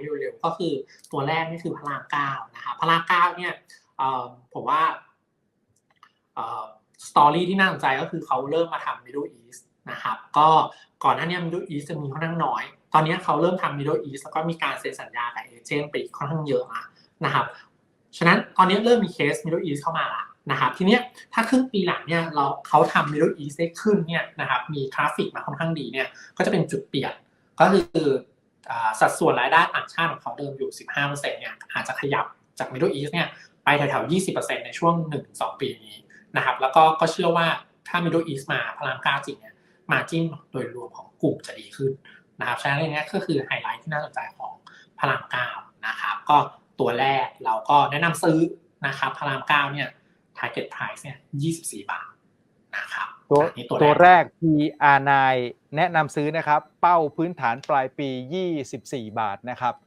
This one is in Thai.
เร็วๆก็คือตัวแรกนี่คือพลาเก้านะครับพลาเก้าเนี่ยผมว่าสตอรี่ที่น่าสนใจก็คือเขาเริ่มมาทำ Middle East นะครับก็ก่อนหน้านี้ Middle East จะมีค่อนข้างน้อย ตอนนี้เขาเริ่มทำ Middle East แล้วก็มีการเซ็นสัญญากับเอเจนต์ไปค่อนข้างเยอะนะครับฉะนั้นตอนนี้เริ่มมีเคส Middle East เข้ามาละนะครับทีเนี้ยถ้าครึ่งปีหลังเนี่ยเราเขาทำ Middle East ได้ขึ้นเนี่ยนะครับมีทราฟฟิกมาค่อนข้างดีเนี่ยก็จะเป็นจุดเปลี่ยนก็คือ สัดส่วนรายได้ต่างชาติของเขาเดิมอยู่ 15%เนี่ยอาจจะขยับจาก Middle East เนี่ยไปแถวๆ20%ในช่วง 1-2 ปีนี้นะครับแล้วก็ก็เชื่อว่าถ้า Middle East มาพลังก้าจริงเนี่ยมาจิ้มโดยรวมของกลุ่มจะดีขึ้นนะครับฉะนั้นเรื่องนี้ก็คือไฮไลท์ที่น่าสนใจของพลังก้านะครับก็ตัวแรกเราก็แนะนำซื้อนะครับพลังก้าเนี่ย target price เนี่ย 24 บาทนะครับ ตัวอันนี้ตัวตัวแรแรกก PR9 แนะนำซื้อนะครับ เป้าพื้นฐานปลายปี 24 บาทนะครับ